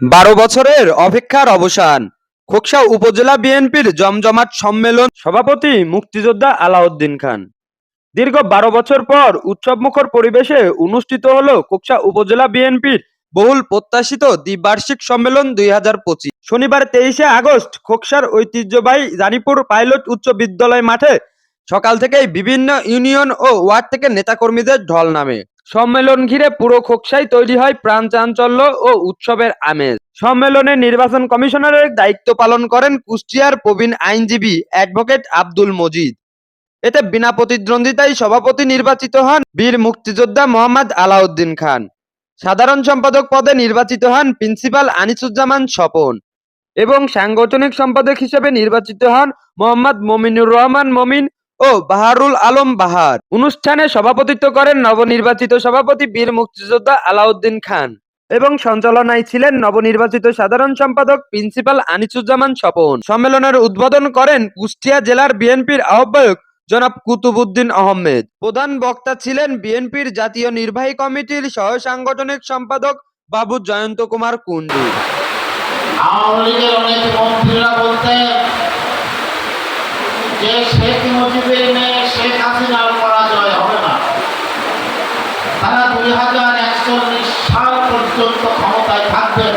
বারো বছরের অপেক্ষার অবসান। খোকসা উপজেলা বিএনপির জমজমাট সম্মেলন সভাপতি মুক্তিযোদ্ধা আলাউদ্দিন খান। দীর্ঘ বারো বছর পর উৎসবমুখর পরিবেশে অনুষ্ঠিত হল খোকসা উপজেলা বিএনপির বহুল প্রত্যাশিত দ্বিবার্ষিক সম্মেলন দুই হাজার পঁচিশ। শনিবার তেইশে আগস্ট খোকসার ঐতিহ্যবাহী জানিপুর পাইলট উচ্চ বিদ্যালয় মাঠে সকাল থেকেই বিভিন্ন ইউনিয়ন ও ওয়ার্ড থেকে নেতাকর্মীদের ঢল নামে। সম্মেলন ঘিরে পুরো খোকসাই তৈরি হয় প্রাণ চাঞ্চল্য ও উৎসবের আমেজ। সম্মেলনে নির্বাচন কমিশনারের দায়িত্ব পালন করেন কুষ্টিয়ার প্রবীণ আইনজীবী অ্যাডভোকেট আব্দুল মজিদ। এতে বিনা প্রতিদ্বন্দ্বিতায় সভাপতি নির্বাচিত হন বীর মুক্তিযোদ্ধা মোহাম্মদ আলাউদ্দিন খান। সাধারণ সম্পাদক পদে নির্বাচিত হন প্রিন্সিপাল আনিসুজ্জামান স্বপন এবং সাংগঠনিক সম্পাদক হিসেবে নির্বাচিত হন মোহাম্মদ মমিনুর রহমান মমিন ও বাহারুল আলম বাহার। অনুষ্ঠানে সভাপতিত্ব করেন নবনির্বাচিত সভাপতি বীর মুক্তিযোদ্ধা আলাউদ্দিন খান এবং সঞ্চালনায় ছিলেন নবনির্বাচিত সাধারণ সম্পাদক প্রিন্সিপাল আনিসুজ্জামান স্বপন। সম্মেলনের উদ্বোধন করেন কুষ্টিয়া জেলার বিএনপির আহ্বায়ক জনাব কুতুবুদ্দিন আহমেদ। প্রধান বক্তা ছিলেন বিএনপির জাতীয় নির্বাহী কমিটির সহ সাংগঠনিক সম্পাদক বাবু জয়ন্ত কুমার কুন্ডু আওয়ামী লীগের অনেক মন্ত্রীরা বলতেন যে শেখ মুজিবের মেয়ে শেখ হাসিনার পরাজয় হবে না। তারা দুই হাজার একচল্লিশ সাল পর্যন্ত ক্ষমতায় থাকবে।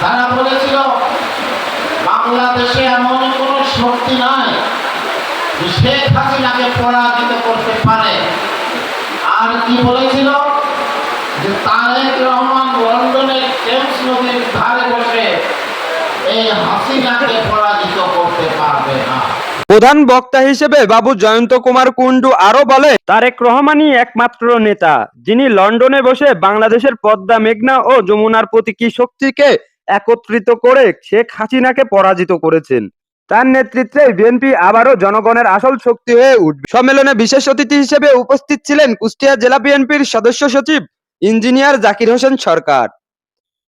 তারা বলেছিল, বাংলাদেশে এমন কোনো শক্তি নাই শেখ হাসিনাকে পরাজিত করতে পারে। আর কি বলেছিল? যে তারেক রহমান লন্ডনের টেমস নদীর ধারে বসে এই হাসিনাকে না প্রধান বক্তা হিসেবে বাবু জয়ন্ত কুমার কুন্ডু আরও বলে তারেক রহমানই একমাত্র নেতা যিনি লন্ডনে বসে বাংলাদেশের পদ্মা মেঘনা ও যমুনার প্রতীকী শক্তিকে একত্রিত করে শেখ হাসিনাকে পরাজিত করেছেন তার নেতৃত্বে বিএনপি আবারও জনগণের আসল শক্তি হয়ে উঠবে। সম্মেলনে বিশেষ অতিথি হিসেবে উপস্থিত ছিলেন কুষ্টিয়া জেলা বিএনপির সদস্য সচিব ইঞ্জিনিয়ার জাকির হোসেন সরকার।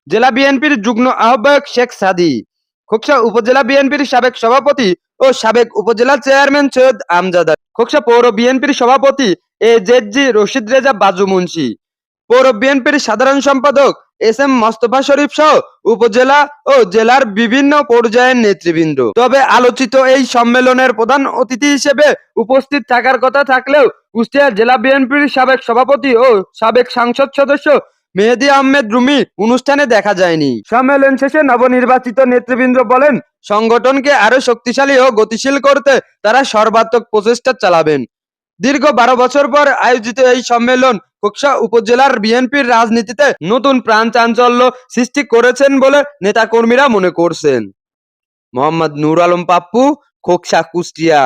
জেলা বিএনপির যুগ্ম আহ্বায়ক শেখ সাদি। খোকসা উপজেলা বিএনপির সাবেক সভাপতি ও সাবেক উপজেলা চেয়ারম্যান সৈয়দ আমজাদ। খোকসা পৌর বিএনপির সভাপতি এ জেড রশিদ রেজা বাজু মুন্সি। পৌর বিএনপির সাধারণ সম্পাদক এস এম মোস্তফা শরীফ সহ উপজেলা ও জেলার বিভিন্ন পর্যায়ের নেতৃবৃন্দ। তবে আলোচিত এই সম্মেলনের প্রধান অতিথি হিসেবে উপস্থিত থাকার কথা থাকলেও কুষ্টিয়া জেলা বিএনপির সাবেক সভাপতি ও সাবেক সংসদ সদস্য মেহেদি আহমেদ রুমি অনুষ্ঠানে দেখা যায়নি। সম্মেলন শেষে নবনির্বাচিত নেতৃবৃন্দ বলেন, সংগঠনকে আরও শক্তিশালী ও গতিশীল করতে তারা সর্বাত্মক প্রচেষ্টা চালাবেন। দীর্ঘ বারো বছর পর আয়োজিত এই সম্মেলন খোকসা উপজেলার বিএনপির রাজনীতিতে নতুন প্রাণ চাঞ্চল্য সৃষ্টি করেছেন বলে নেতাকর্মীরা মনে করছেন। মোহাম্মদ নূর আলম পাপ্পু, খোকসা কুষ্টিয়া।